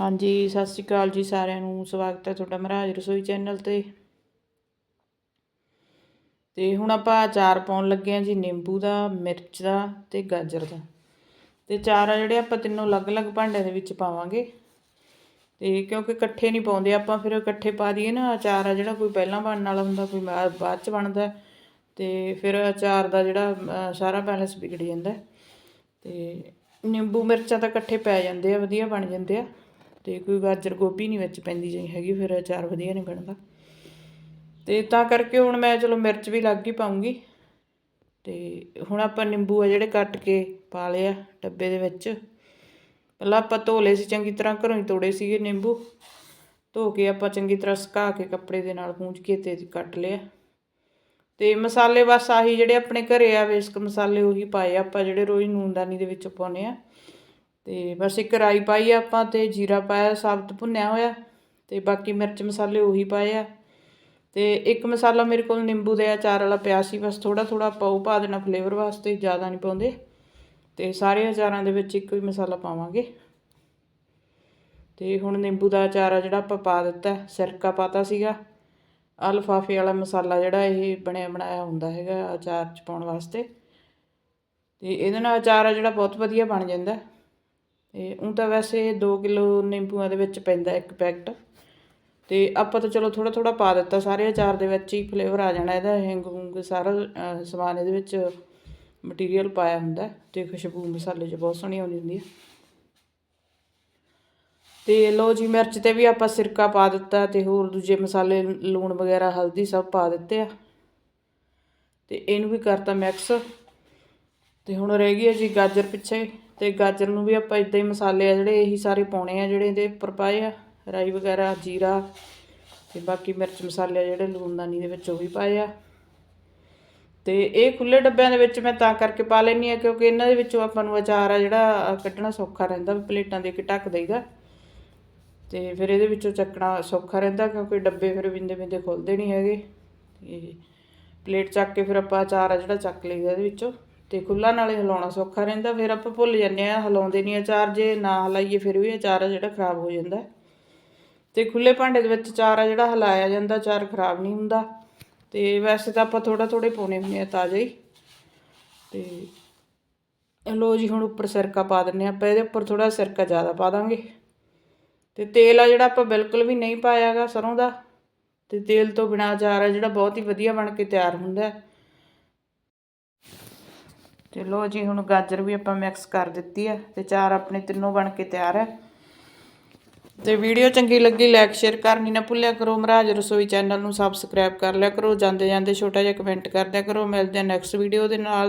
ਹਾਂਜੀ, ਸਤਿ ਸ਼੍ਰੀ ਅਕਾਲ ਜੀ ਸਾਰਿਆਂ ਨੂੰ। ਸਵਾਗਤ ਹੈ ਤੁਹਾਡਾ ਮਹਾਰਾਜ ਰਸੋਈ ਚੈਨਲ ਤੇ। ਤੇ ਹੁਣ ਆਪਾਂ ਅਚਾਰ ਪਾਉਣ ਲੱਗੇ ਹਾਂ ਜੀ, ਨਿੰਬੂ ਦਾ, ਮਿਰਚ ਦਾ ਤੇ ਗਾਜਰ ਦਾ। ਤੇ ਚਾਰ ਆ ਜਿਹੜੇ ਆਪਾਂ ਤਿੰਨੋਂ ਅਲੱਗ-ਅਲੱਗ ਭਾਂਡਿਆਂ ਦੇ ਵਿੱਚ ਪਾਵਾਂਗੇ। ਤੇ ਕਿਉਂਕਿ ਇਕੱਠੇ ਨਹੀਂ ਪਾਉਂਦੇ ਆਪਾਂ, ਫਿਰ ਇਕੱਠੇ ਪਾ ਦਈਏ ਨਾ, ਅਚਾਰ ਆ ਜਿਹੜਾ ਕੋਈ ਪਹਿਲਾਂ ਬਣਨ ਵਾਲਾ ਹੁੰਦਾ, ਕੋਈ ਬਾਅਦ ਚ ਬਣਦਾ। ਹੈ। ਤੇ ਫਿਰ ਅਚਾਰ ਦਾ ਜਿਹੜਾ ਸਾਰਾ ਬੈਲੈਂਸ ਵਿਗੜ ਜਾਂਦਾ। ਹੈ। ਤੇ ਨਿੰਬੂ, ਮਿਰਚਾਂ ਤਾਂ ਇਕੱਠੇ ਪੈ ਜਾਂਦੇ ਆ, ਵਧੀਆ ਬਣ ਜਾਂਦੇ ਆ। ਤੇ ਕੋਈ ਗਾਜਰ ਗੋਭੀ ਨਹੀਂ ਵਿੱਚ ਪੈਂਦੀ ਜੀ ਹੈਗੀ, ਫਿਰ ਅਚਾਰ ਵਧੀਆ ਨਹੀਂ ਬਣਦਾ। ਤੇ ਤਾਂ ਕਰਕੇ ਹੁਣ ਮੈਂ ਚਲੋ ਮਿਰਚ ਵੀ ਲੱਗ ਹੀ ਪਾਉਂਗੀ। ਤੇ ਹੁਣ ਆਪਾਂ ਨਿੰਬੂ ਆ ਜਿਹੜੇ ਕੱਟ ਕੇ ਪਾ ਲਿਆ ਡੱਬੇ ਦੇ ਵਿੱਚ। ਪਹਿਲਾਂ ਆਪਾਂ ਧੋ ਲਏ ਸੀ, ਚੰਗੀ ਤਰ੍ਹਾਂ ਘਰੋਂ ਹੀ ਤੋੜੇ ਸੀਗੇ ਨਿੰਬੂ। ਧੋ ਕੇ ਆਪਾਂ ਚੰਗੀ ਤਰ੍ਹਾਂ ਸੁਕਾ ਕੇ ਕੱਪੜੇ ਦੇ ਨਾਲ ਪੂੰਝ ਕੇ ਤੇ ਕੱਟ ਲਿਆ। ਤੇ ਮਸਾਲੇ ਬਸ ਆਹੀ ਜਿਹੜੇ ਆਪਣੇ ਘਰੇ ਆ ਬੇਸਿਕ ਮਸਾਲੇ ਉਹੀ ਪਾਏ ਆਪਾਂ ਜਿਹੜੇ ਰੋਜ਼ ਨੂਨਦਾਨੀ ਦੇ ਵਿੱਚ ਪਾਉਨੇ ਆ। ਤੇ ਬਸ ਇੱਕ ਰਾਈ ਪਾਈ ਆ ਆਪਾਂ ਤੇ ਜੀਰਾ ਪਾਇਆ, ਸਾਬਤ ਭੁੰਨਿਆ ਹੋਇਆ ਤੇ ਬਾਕੀ ਮਿਰਚ ਮਸਾਲੇ ਉਹੀ ਪਾਏ ਆ। ਤੇ ਇੱਕ ਮਸਾਲਾ ਮੇਰੇ ਕੋਲ ਨਿੰਬੂ ਦੇ ਅਚਾਰ ਵਾਲਾ ਪਿਆ ਸੀ, ਬਸ ਥੋੜਾ ਥੋੜਾ ਪਾਉ ਪਾ ਦੇਣਾ ਫਲੇਵਰ ਵਾਸਤੇ, ਜ਼ਿਆਦਾ ਨਹੀਂ ਪਾਉਂਦੇ। ਤੇ ਸਾਰੇ ਅਚਾਰਾਂ ਦੇ ਵਿੱਚ ਇੱਕੋ ਹੀ ਮਸਾਲਾ ਪਾਵਾਂਗੇ। ਤੇ ਹੁਣ ਨਿੰਬੂ ਦਾ ਅਚਾਰ ਆ ਜਿਹੜਾ ਆਪਾਂ ਪਾ ਦਿੱਤਾ, ਸਿਰਕਾ ਪਾਤਾ ਸੀਗਾ। ਅਲਫਾਫੇ ਵਾਲਾ ਮਸਾਲਾ ਜਿਹੜਾ ਇਹ ਬਣਿਆ ਬਣਾਇਆ ਹੁੰਦਾ ਹੈਗਾ ਅਚਾਰ ਚ ਪਾਉਣ ਵਾਸਤੇ। ਤੇ ਇਹਦੇ ਨਾਲ ਅਚਾਰ ਆ ਜਿਹੜਾ ਬਹੁਤ ਵਧੀਆ ਬਣ ਜਾਂਦਾ। ਤੇ ਉਹ ਤਾਂ ਵੈਸੇ 2 ਕਿਲੋ ਨਿੰਬੂਆਂ ਦੇ ਵਿੱਚ ਪੈਂਦਾ ਇੱਕ ਪੈਕਟ। ਤੇ ਆਪਾਂ ਤਾਂ ਚਲੋ ਥੋੜਾ ਥੋੜਾ ਪਾ ਦਿੱਤਾ ਸਾਰੇ ਅਚਾਰ ਦੇ ਵਿੱਚ ਹੀ ਫਲੇਵਰ ਆ ਜਾਣਾ ਇਹਦਾ। ਹਿੰਗ ਹੁੰਗ ਸਾਰਾ ਸਮਾਨ ਇਹਦੇ ਵਿੱਚ ਮਟੀਰੀਅਲ ਪਾਇਆ ਹੁੰਦਾ ਤੇ ਖੁਸ਼ਬੂ ਮਸਾਲੇ 'ਚ ਬਹੁਤ ਸੋਹਣੀ ਆਉਂਦੀ ਹੁੰਦੀ ਹੈ। ਤੇ ਲੋ ਜੀ, ਮਿਰਚ ਤੇ ਵੀ ਆਪਾਂ ਸਿਰਕਾ ਪਾ ਦਿੱਤਾ ਤੇ ਹੋਰ ਦੂਜੇ ਮਸਾਲੇ, ਲੂਣ ਵਗੈਰਾ, ਹਲਦੀ ਸਭ ਪਾ ਦਿੱਤੇ ਆ। ਤੇ ਇਹਨੂੰ ਵੀ ਕਰਤਾ ਮਿਕਸ ਤੇ ਹੁਣ ਰਹਿ ਗਈ ਹੈ ਜੀ ਗਾਜਰ ਪਿੱਛੇ। ਤੇ ਗਾਜਰ ਨੂੰ ਵੀ ਆਪਾਂ ਇਦਾਂ ਹੀ ਮਸਾਲੇ ਆ ਜਿਹੜੇ ਇਹੀ ਸਾਰੇ ਪਾਉਣੇ ਆ, ਜਿਹੜੇ ਇਹਦੇ ਉੱਪਰ ਪਾਏ ਆ, ਰਾਈ ਵਗੈਰਾ, ਜੀਰਾ ਤੇ ਬਾਕੀ ਮਿਰਚ ਮਸਾਲੇ ਆ ਜਿਹੜੇ ਲੂਣਦਾਨੀ ਦੇ ਵਿੱਚ ਉਹ ਵੀ ਪਾਏ ਆ। ਤੇ ਇਹ ਖੁੱਲੇ ਡੱਬਿਆਂ ਦੇ ਵਿੱਚ ਮੈਂ ਤਾਂ ਕਰਕੇ ਪਾ ਲੈਣੀ ਆ ਕਿਉਂਕਿ ਇਹਨਾਂ ਦੇ ਵਿੱਚੋਂ ਆਪਾਂ ਨੂੰ ਅਚਾਰ ਆ ਜਿਹੜਾ ਕੱਢਣਾ ਸੌਖਾ ਰਹਿੰਦਾ ਪਲੇਟਾਂ ਦੇ ਕੇ ਢੱਕ ਦਈਦਾ। ਤੇ ਫਿਰ ਇਹਦੇ ਵਿੱਚੋਂ ਚੱਕਣਾ ਸੌਖਾ ਰਹਿੰਦਾ, ਕਿਉਂਕਿ ਡੱਬੇ ਫਿਰ ਵਿੰਦੇ ਵਿੰਦੇ ਖੁੱਲਦੇ ਨਹੀਂ ਹੈਗੇ। ਤੇ ਪਲੇਟ ਚੱਕ ਕੇ ਫਿਰ ਆਪਾਂ ਅਚਾਰ ਆ ਜਿਹੜਾ ਚੱਕ ਲਈਦਾ ਇਹਦੇ ਵਿੱਚੋਂ। ਤੇ ਖੁੱਲਾ ਨਾਲੇ ਹਿਲਾਉਣਾ ਸੌਖਾ ਰਹਿੰਦਾ, ਫਿਰ ਆਪਾਂ ਭੁੱਲ ਜਾਂਦੇ ਆ ਹਿਲਾਉਂਦੇ ਨਹੀਂ ਅਚਾਰ ਜੇ ਨਾ ਹਿਲਾਈਏ ਫਿਰ ਵੀ ਅਚਾਰ ਆ ਜਿਹੜਾ ਖਰਾਬ ਹੋ ਜਾਂਦਾ। ਤੇ ਖੁੱਲੇ ਭਾਂਡੇ ਦੇ ਵਿੱਚ ਅਚਾਰ ਆ ਜਿਹੜਾ ਹਿਲਾਇਆ ਜਾਂਦਾ ਅਚਾਰ ਖਰਾਬ ਨਹੀਂ ਹੁੰਦਾ। ਤੇ ਵੈਸੇ ਤਾਂ ਆਪਾਂ ਥੋੜਾ ਥੋੜੇ ਪਾਉਣੇ ਹੁੰਦੇ ਆ ਤਾਜ਼ਾ ਹੀ। ਤੇ ਲੋ ਜੀ, ਹੁਣ ਉੱਪਰ ਸਿਰਕਾ ਪਾ ਦਿੰਨੇ ਆ ਆਪਾਂ, ਇਹਦੇ ਉੱਪਰ ਥੋੜਾ ਸਿਰਕਾ ਜ਼ਿਆਦਾ ਪਾ ਦਾਂਗੇ। ਤੇ ਤੇਲ ਆ ਜਿਹੜਾ ਆਪਾਂ ਬਿਲਕੁਲ ਵੀ ਨਹੀਂ ਪਾਇਆਗਾ ਸਰੋਂ ਦਾ, ਤੇ ਤੇਲ ਤੋਂ ਬਿਨਾ ਅਚਾਰ ਆ ਜਿਹੜਾ ਬਹੁਤ ਹੀ ਵਧੀਆ ਬਣ ਕੇ ਤਿਆਰ ਹੁੰਦਾ। ਹੈ ਤੇ ਲੋ ਜੀ, ਹੁਣ ਗਾਜਰ ਵੀ ਆਪਾਂ ਮਿਕਸ ਕਰ ਦਿੱਤੀ ਆ ਤੇ ਚਾਰ ਆਪਣੇ ਤਿੰਨੋਂ ਬਣ ਕੇ ਤਿਆਰ ਹੈ ਤੇ ਵੀਡੀਓ ਚੰਗੀ ਲੱਗੀ ਲਾਈਕ ਸ਼ੇਅਰ ਕਰਨੀ ਨਾ ਭੁੱਲਿਆ ਕਰੋ। ਮਹਾਰਾਜ ਰਸੋਈ ਚੈਨਲ ਨੂੰ ਸਬਸਕ੍ਰਾਈਬ ਕਰ ਲਿਆ ਕਰੋ। ਜਾਂਦੇ ਜਾਂਦੇ ਛੋਟਾ ਜਿਹਾ ਕਮੈਂਟ ਕਰ ਦਿਆ ਕਰੋ। ਮਿਲਦੇ ਆ ਨੈਕਸਟ ਵੀਡੀਓ ਦੇ ਨਾਲ।